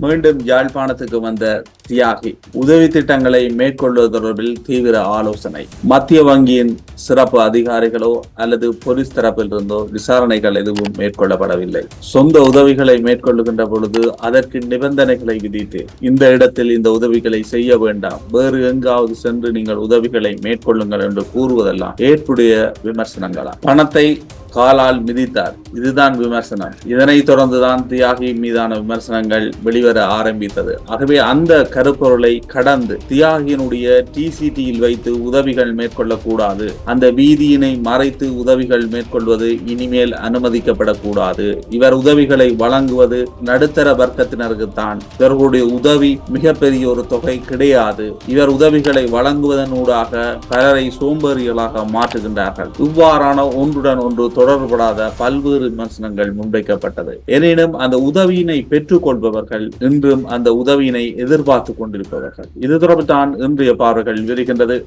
மீண்டும் யாழ்ப்பாணத்துக்கு வந்த தியாகி. உதவி திட்டங்களை மேற்கொள்வது தொடர்பில் தீவிர ஆலோசனை. மத்திய வங்கியின் சிறப்பு அதிகாரிகளோ அல்லது போலீஸ் தரப்பில் இருந்தோ விசாரணைகள் எதுவும் மேற்கொள்ளப்படவில்லை. சொந்த உதவிகளை மேற்கொள்ளுகின்ற பொழுது அதற்கு நிபந்தனைகளை விதித்து இந்த இடத்தில் இந்த உதவிகளை செய்ய வேண்டாம். வேறு எங்காவது சென்று நீங்கள் உதவிகளை மேற்கொள்ளுங்கள் என்று கூறுவதெல்லாம் ஏற்புடைய விமர்சனங்களா பணத்தை காலால் மிதித்தார். இதுதான் விமர்சனம். இதனை தொடர்ந்துதான் தியாகி மீதான விமர்சனங்கள் வெளிவர ஆரம்பித்தது. ஆகவே அந்த கருப்பொருளை கடந்து தியாகியினுடைய டிசிடியில் வைத்து உதவிகள் மேற்கொள்ளக்கூடாது. அந்த வீதியினை மறைத்து உதவிகள் மேற்கொள்வது இனிமேல் அனுமதிக்கப்படக்கூடாது. இவர் உதவிகளை வழங்குவது நடுத்தர வர்க்கத்தினருக்குத்தான். இவர்களுடைய உதவி மிகப்பெரிய ஒரு தொகை கிடையாது. இவர் உதவிகளை வழங்குவதனூடாக பலரை சோம்பேறிகளாக மாற்றுகின்றார்கள். இவ்வாறான ஒன்றுடன் ஒன்று தொடர்படாத பல்வேறு விமர்சனங்கள் முன்வைக்கப்பட்டது. எனினும் அந்த உதவியினை பெற்றுக்கொள்பவர்கள் இன்றும் அந்த உதவியினை எதிர்பார்த்து கொண்டிருப்பவர்கள். இது தொடர்பு தான் இன்றைய பார்வைகள் விரிகின்றது.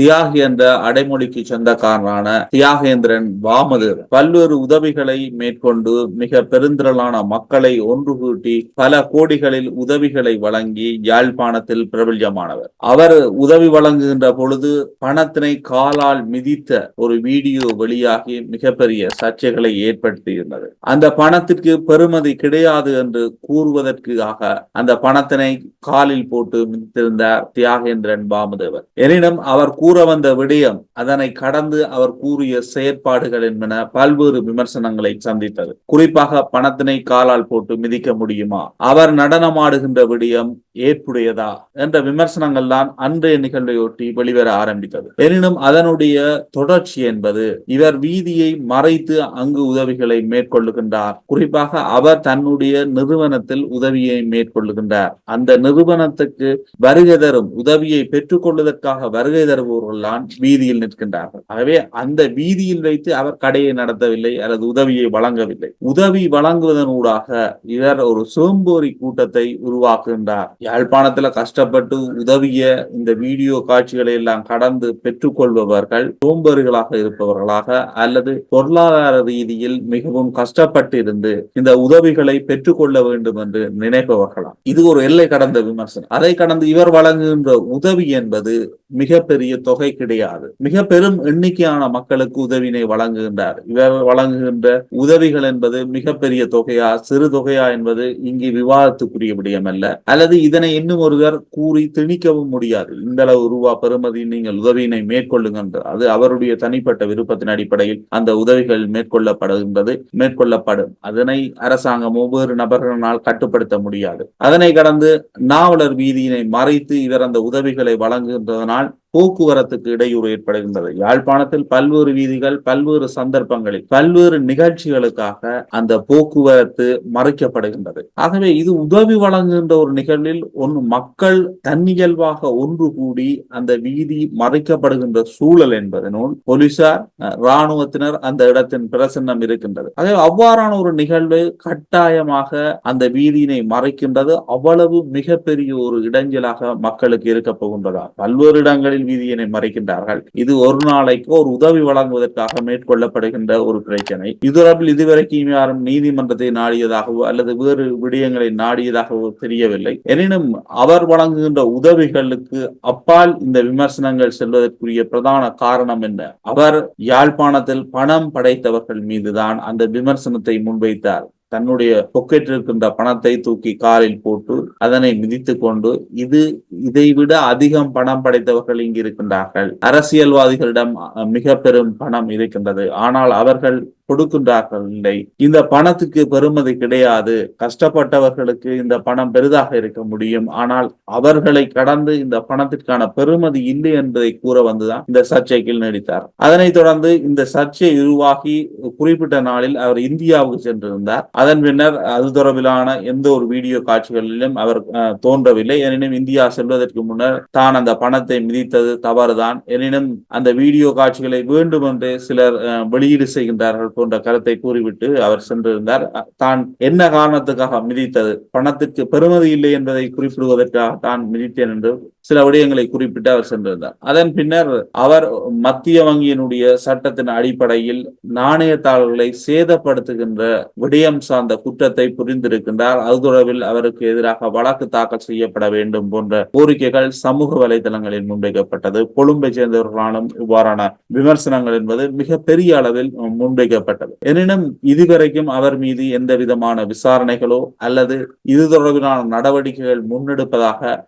தியாகி என்ற அடைமொழிக்கு சொந்தக்காரனான தியாகேந்திரன் வாமதேவன் பல்வேறு உதவிகளை மேற்கொண்டு மிக பெருந்திரளான மக்களை ஒன்று கூட்டி பல கோடிகளில் உதவிகளை வழங்கி யாழ்ப்பாணத்தில் பிரபல்யமானவர். அவர் உதவி வழங்குகின்ற பொழுது பணத்தினை காலால் மிதித்த ஒரு வீடியோ வெளியாகி மிகப்பெரிய சர்ச்சைகளை ஏற்படுத்தியிருந்தது. அந்த பணத்திற்கு பெறுமதி கிடையாது என்று கூறுவதற்காக அந்த பணத்தினை காலில் போட்டு மிதித்திருந்தார் தியாகேந்திரன் பாமதேவர் எனினும் அவர் கூற வந்த விடயம் அதனை கடந்து அவர் கூறிய செயற்பாடுகள் என்பன பல்வேறு விமர்சனங்களை சந்தித்தது. குறிப்பாக பணத்தினை காலால் போட்டு மிதிக்க முடியுமா? அவர் நடனமாடுகின்ற விடயம் ஏற்புடையதா? என்ற விமர்சனங்கள் தான் அன்றைய நிகழ்வையொட்டி வெளிவர ஆரம்பித்தது. எனினும் அதனுடைய தொடர்ச்சி என்பது இவர் வீதியை மறைத்து அங்கு உதவிகளை மேற்கொள்ளுகின்றார். குறிப்பாக அவர் தன்னுடைய நிறுவனத்தில் உதவியை மேற்கொள்ளுகின்றார். அந்த நிறுவனத்துக்கு வருகை தரும் உதவியை பெற்றுக் கொள்வதற்காக வருகை தரும் தான் வீதியில் நிற்கின்றார்கள். ஆகவே அந்த வீதியில் வைத்து அவர் கடையை நடத்தவில்லை அல்லது உதவியை வழங்கவில்லை. உதவி வழங்குவதனூடாக இவர் ஒரு சோம்போரி கூட்டத்தை உருவாக்குகின்றார். யாழ்ப்பாணத்துல கஷ்டப்பட்டு உதவிய இந்த வீடியோ காட்சிகளை எல்லாம் கடந்து பெற்றுக்கொள்பவர்கள் சோம்பேறிகளாக இருப்பவர்களாக அல்லது பொருளாதார ரீதியில் மிகவும் கஷ்டப்பட்டிருந்து இந்த உதவிகளை பெற்றுக்கொள்ள வேண்டும் என்று நினைப்பவர்களாம். இது ஒரு எல்லை கடந்த விமர்சனம். அதை கடந்து இவர் வழங்குகின்ற உதவி என்பது மிகப்பெரிய தொகை கிடையாது. மிக பெரும் எண்ணிக்கையான மக்களுக்கு உதவினை வழங்குகின்றார். இவர் வழங்குகின்ற உதவிகள் என்பது மிகப்பெரிய தொகையா சிறு தொகையா என்பது இங்கு விவாதத்துக்குரிய விடயம் அல்ல. அல்லது இதனை இன்னும் ஒருவர் கூறி திணிக்கவும் முடியாது. இந்த அளவு ரூபா பெறுமதி நீங்கள் உதவியினை மேற்கொள்ளுங்கள் அது அவருடைய தனிப்பட்ட விருப்பத்தின் அடிப்படையில் அந்த உதவிகள் மேற்கொள்ளப்படுகின்றது மேற்கொள்ளப்படும். அதனை அரசாங்கம் ஒவ்வொரு நபர்களால் கட்டுப்படுத்த முடியாது. அதனை கடந்து நாவலர் வீதியினை மறைத்து இவர் அந்த உதவிகளை வழங்குகின்றதனால் போக்குவரத்துக்கு இடையூறு ஏற்படுகின்றது. யாழ்ப்பாணத்தில் பல்வேறு வீதிகள் பல்வேறு சந்தர்ப்பங்களில் பல்வேறு நிகழ்ச்சிகளுக்காக அந்த போக்குவரத்து மறைக்கப்படுகின்றது. ஆகவே இது உதவி வழங்குகின்ற ஒரு நிகழ்வில் ஒன்று மக்கள் தன்னியல்வாக ஒன்று கூடி அந்த வீதி மறைக்கப்படுகின்ற சூழல் என்பதனுள் போலீசார் இராணுவத்தினர் அந்த இடத்தின் பிரசன்னம் இருக்கின்றது. அதே அவ்வாறான ஒரு நிகழ்வு கட்டாயமாக அந்த வீதியினை மறைக்கின்றது. அவ்வளவு மிகப்பெரிய ஒரு இடைஞ்சலாக மக்களுக்கு இருக்க போகின்றதா பல்வேறு இடங்களில் வீதியினை மறைக்கின்றார்கள். இது ஒரு நாளைக்கு ஒரு உதவி வழங்குவதற்காக மேற்கொள்ளப்படுகின்ற ஒரு பிரச்சனை. இது இதுவரைக்கும் யாரும் நீதிமன்றத்தை நாடியதாகவோ அல்லது வேறு விடயங்களை நாடியதாகவோ தெரியவில்லை. எனினும் அவர் வழங்குகின்ற உதவிகளுக்கு அப்பால் இந்த விமர்சனங்கள் செல்வதற்குரிய பிரதான காரணம் என்ன? அவர் யாழ்ப்பாணத்தில் பணம் படைத்தவர்கள் மீதுதான் அந்த விமர்சனத்தை முன்வைத்தார். தன்னுடைய பொக்கெட்டில் இருக்கின்ற பணத்தை தூக்கி காரில் போட்டு அதனை மிதித்து கொண்டு இது இதைவிட அதிகம் பணம் படைத்தவர்கள் இங்கு இருக்கின்றார்கள். அரசியல்வாதிகளிடம் மிக பெரும் பணம் இருக்கின்றது. ஆனால் அவர்கள் கொடுக்கின்றார்கள் இல்லை. இந்த பணத்துக்கு பெருமதி கிடையாது. கஷ்டப்பட்டவர்களுக்கு இந்த பணம் பெரிதாக இருக்க முடியும். ஆனால் அவர்களை கடந்து இந்த பணத்திற்கான பெருமதி இல்லை என்பதை கூற வந்துதான் இந்த சர்ச்சைக்கு நடித்தார் அதனைத் தொடர்ந்து இந்த சர்ச்சை உருவாகி குறிப்பிட்ட நாளில் அவர் இந்தியாவுக்கு சென்றிருந்தார். அதன் பின்னர் அது தொடர்பிலான எந்த ஒரு வீடியோ காட்சிகளிலும் அவர் தோன்றவில்லை. எனினும் இந்தியா செல்வதற்கு முன்னர் தான் அந்த பணத்தை மிதித்தது தவறுதான். எனினும் அந்த வீடியோ காட்சிகளை வேண்டும் என்று சிலர் வெளியீடு செய்கின்றார்கள். போன்ற கருத்தை கூறிவிட்டு அவர் சென்றிருந்தார். தான் என்ன காரணத்துக்காக மிதித்தது? பணத்துக்கு பெருமதி இல்லை என்பதை குறிப்பிடுவதற்காக தான் மிதித்தேன் என்று சில விடயங்களை குறிப்பிட்டு அவர் சென்றிருந்தார். அதன் பின்னர் அவர் மத்திய வங்கியினுடைய சட்டத்தின் அடிப்படையில் நாணயத்தாளர்களை சேதப்படுத்துகின்ற விடயம் சார்ந்த குற்றத்தை புரிந்திருக்கின்றார். அது தொடர்பில் அவருக்கு எதிராக வழக்கு தாக்கல் செய்யப்பட வேண்டும் போன்ற கோரிக்கைகள் சமூக வலைதளங்களில் முன்வைக்கப்பட்டது. கொழும்பை சேர்ந்தவர்களாலும் இவ்வாறான விமர்சனங்கள் என்பது மிக பெரிய அளவில் முன்வைக்கப்பட்டது. எனினும் இதுவரைக்கும் அவர் மீது எந்த விதமான விசாரணைகளோ அல்லது இது தொடர்பிலான நடவடிக்கைகள் முன்னெடுப்பதாக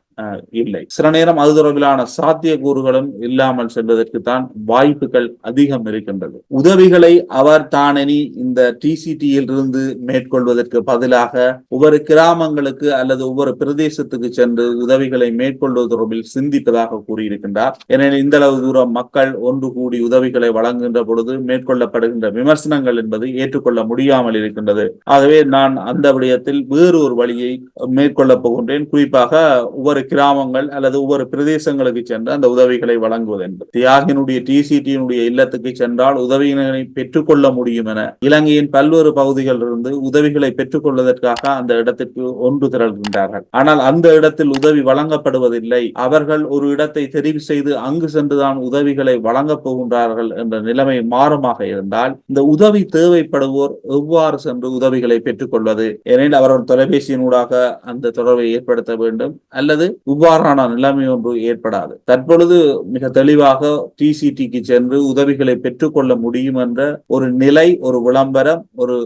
இல்லை. சில நேரம் அது தொடர்பிலான சாத்திய கூறுகளும் இல்லாமல் செல்வதற்கு தான் வாய்ப்புகள் அதிகம் இருக்கின்றது. உதவிகளை அவர் தானனி இந்த டிசிடியில் இருந்து மேற்கொள்வதற்கு பதிலாக ஒவ்வொரு கிராமங்களுக்கு அல்லது ஒவ்வொரு பிரதேசத்துக்கு சென்று உதவிகளை மேற்கொள்வது தொடர்பில் சிந்திப்பதாக கூறியிருக்கின்றார். எனவே இந்த அளவு தூரம் மக்கள் ஒன்று கூடி உதவிகளை வழங்குகின்ற பொழுது மேற்கொள்ளப்படுகின்ற விமர்சனங்கள் என்பது ஏற்றுக்கொள்ள முடியாமல் இருக்கின்றது. ஆகவே நான் அந்த விடயத்தில் வேறு ஒரு வழியை மேற்கொள்ளப் போகின்றேன். குறிப்பாக ஒவ்வொரு கிராமங்கள் அல்லது ஒவ்வொரு பிரதேசங்களுக்கு சென்று அந்த உதவிகளை வழங்குவது என்பது. தியாகினுடைய டிசிடியினுடைய இல்லத்துக்கு சென்றால் உதவிகளை பெற்றுக்கொள்ள முடியும் என இலங்கையின் பல்வேறு பகுதிகளிலிருந்து உதவிகளை பெற்றுக் கொள்வதற்காக அந்த இடத்திற்கு ஒன்று திரள்கின்றார்கள். ஆனால் அந்த இடத்தில் உதவி வழங்கப்படுவதில்லை. அவர்கள் ஒரு இடத்தை தெரிவு செய்து அங்கு சென்றுதான் உதவிகளை வழங்கப் போகின்றார்கள் என்ற நிலைமை மாறுமாக இருந்தால் இந்த உதவி தேவைப்படுவோர் எவ்வாறு சென்று உதவிகளை பெற்றுக்கொள்வது? ஏனெனில் எனில் அவர்கள் தொலைபேசியினூடாக அந்த தொடர்பை ஏற்படுத்த வேண்டும். அல்லது இவ்வாறான நிலைமை ஒன்று ஏற்படாது. தற்பொழுது மிக தெளிவாக டிசிடிக்கு சென்று உதவிகளை பெற்றுக்கொள்ள முடியும் என்ற ஒரு நிலை ஒரு விளம்பரம் ஒரு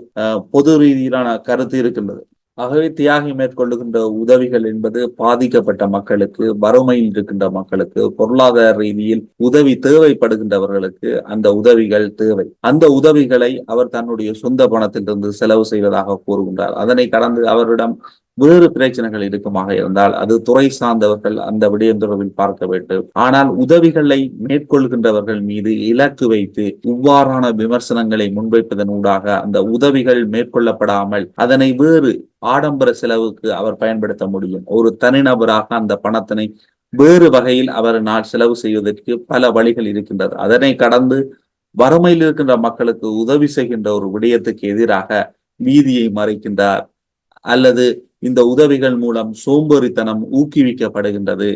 பொது ரீதியிலான கருத்து இருக்கின்றது. ஆகவே தியாகி மேற்கொள்ளுகின்ற உதவிகள் என்பது பாதிக்கப்பட்ட மக்களுக்கு வறுமையில் இருக்கின்ற மக்களுக்கு பொருளாதார ரீதியில் உதவி தேவைப்படுகின்றவர்களுக்கு அந்த உதவிகள் தேவை. அந்த உதவிகளை அவர் தன்னுடைய சொந்த பணத்திலிருந்து செலவு செய்வதாக கூறுகின்றார். அதனை கடந்து அவரிடம் வேறு பிரச்சனைகள் இருக்குமாக இருந்தால் அது துறை சார்ந்தவர்கள் அந்த விடயம் தொடர்பில் பார்க்க வேண்டும். ஆனால் உதவிகளை மேற்கொள்கின்றவர்கள் மீது இலக்கு வைத்து இவ்வாறான விமர்சனங்களை முன்வைப்பதன் ஊடாக அந்த உதவிகள் மேற்கொள்ளப்படாமல் அதனை வேறு ஆடம்பர செலவுக்கு அவர் பயன்படுத்த முடியும். ஒரு தனிநபராக அந்த பணத்தினை வேறு வகையில் அவர் நான் செலவு செய்வதற்கு பல வழிகள் இருக்கின்றது. அதனை கடந்து வறுமையில் இருக்கின்ற மக்களுக்கு உதவி செய்கின்ற ஒரு விடயத்துக்கு எதிராக வீதியை மறைக்கின்றார் அல்லது இந்த உதவிகள் மூலம் சோம்பேறித்தனம் ஊக்குவிக்கப்படுகின்றது.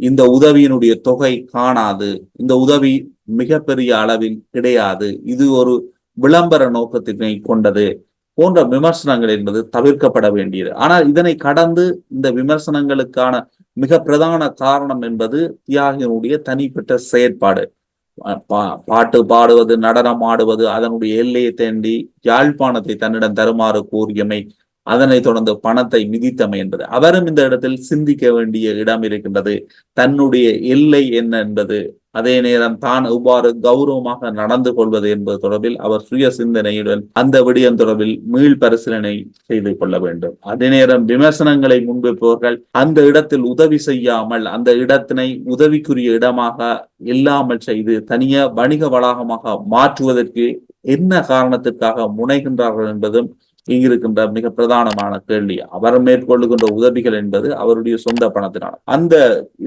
இந்த உதவியினுடைய தொகை காணாது. இந்த உதவி மிகப்பெரிய அளவில் கிடையாது. இது ஒரு விளம்பர நோக்கத்தினை கொண்டது போன்ற விமர்சனங்கள் என்பது தவிர்க்கப்பட வேண்டியது. ஆனால் இதனை கடந்து இந்த விமர்சனங்களுக்கான மிக பிரதான காரணம் என்பது தியாகியினுடைய தனிப்பட்ட செயற்பாடு. பாட்டு பாடுவது நடனம் ஆடுவது அதனுடைய எல்லையை தேண்டி யாழ்ப்பாணத்தை தன்னிடம் தருமாறு கூறியமை அதனைத் தொடர்ந்து பணத்தை மிதித்தமை என்பது. அவரும் இந்த இடத்தில் சிந்திக்க வேண்டிய இடம் இருக்கின்றது. தன்னுடைய எல்லை என்ன என்பது. அதே நேரம் தான் எவ்வாறு கௌரவமாக நடந்து கொள்வது என்பது தொடர்பில் அவர் சுய சிந்தனையுடன் அந்த விடயம் தொடர்பில் மீள் பரிசீலனை செய்து கொள்ள வேண்டும். அதே நேரம் விமர்சனங்களை முன்வைப்பவர்கள் அந்த இடத்தில் உதவி செய்யாமல் அந்த இடத்தினை உதவிக்குரிய இடமாக இல்லாமல் செய்து தனிய வணிக வளாகமாக மாற்றுவதற்கு என்ன காரணத்திற்காக முனைகின்றார்கள் என்பதும் இங்கிருக்கின்ற மிக பிரதானமான கேள்வி. அவர் மேற்கொள்ளுகின்ற உதவிகள் என்பது அவருடைய சொந்த பணத்தினால். அந்த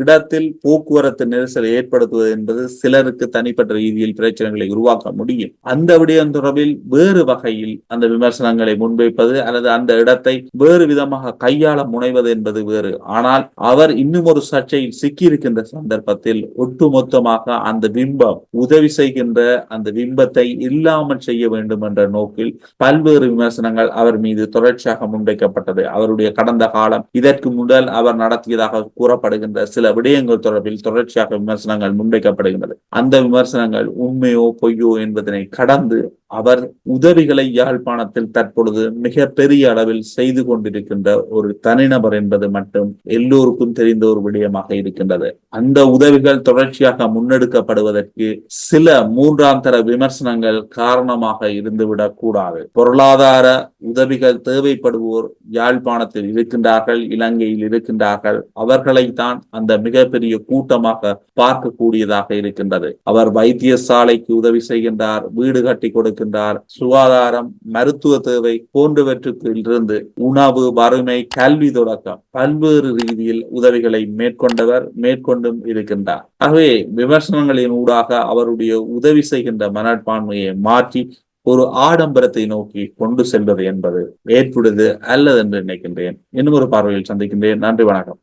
இடத்தில் போக்குவரத்து நெரிசலை ஏற்படுத்துவது என்பது சிலருக்கு தனிப்பட்ட ரீதியில் பிரச்சனைகளை உருவாக்க முடியும். அந்த விடயம் தொடர்பில் வேறு வகையில் அந்த விமர்சனங்களை முன்வைப்பது அல்லது அந்த இடத்தை வேறு விதமாக கையாள முனைவது என்பது வேறு. ஆனால் அவர் இன்னும் ஒரு சர்ச்சையில் சிக்கியிருக்கின்ற சந்தர்ப்பத்தில் ஒட்டுமொத்தமாக அந்த பிம்பம் உதவி செய்கின்ற அந்த பிம்பத்தை இல்லாமல் செய்ய வேண்டும் என்ற நோக்கில் பல்வேறு விமர்சனங்கள் அவர் மீது தொடர்ச்சியாக முன்வைக்கப்பட்டது. அவருடைய கடந்த காலம் இதற்கு முதல் அவர் நடத்தியதாக கூறப்படுகின்ற சில விடயங்கள் தொடர்பில் தொடர்ச்சியாக விமர்சனங்கள் முன்வைக்கப்படுகின்றது. அந்த விமர்சனங்கள் உண்மையோ பொய்யோ என்பதனை கடந்து அவர் உதவிகளை யாழ்ப்பாணத்தில் தற்பொழுது மிக பெரிய அளவில் செய்து கொண்டிருக்கின்ற ஒரு தனிநபர் என்பது மட்டும் எல்லோருக்கும் தெரிந்த ஒரு விடயமாக இருக்கின்றது. அந்த உதவிகள் தொடர்ச்சியாக முன்னெடுக்கப்படுவதற்கு சில மூன்றாம் தர விமர்சனங்கள் காரணமாக இருந்துவிடக் கூடாது. பொருளாதார உதவிகள் தேவைப்படுவோர் யாழ்ப்பாணத்தில் இருக்கின்றார்கள் இலங்கையில் இருக்கின்றார்கள். அவர்களை தான் அந்த மிகப்பெரிய கூட்டமாக பார்க்கக்கூடியதாக இருக்கின்றது. அவர் வைத்தியசாலைக்கு உதவி செய்கின்றார் வீடு கட்டி கொடுக்க கொடுக்கின்றார் சுகாதாரம் மருத்துவ தேவை போன்றவற்றுக்கு இருந்து உணவு வறுமை கல்வி தொடக்கம் பல்வேறு ரீதியில் உதவிகளை மேற்கொண்டவர் மேற்கொண்டும் இருக்கின்றார். ஆகவே விமர்சனங்களின் ஊடாக அவருடைய உதவி செய்கின்ற மனப்பான்மையை மாற்றி ஒரு ஆடம்பரத்தை நோக்கி கொண்டு செல்வது என்பது ஏற்புடுது அல்லது என்று நினைக்கின்றேன். இன்னும் ஒரு பார்வையில் சந்திக்கின்றேன். நன்றி வணக்கம்.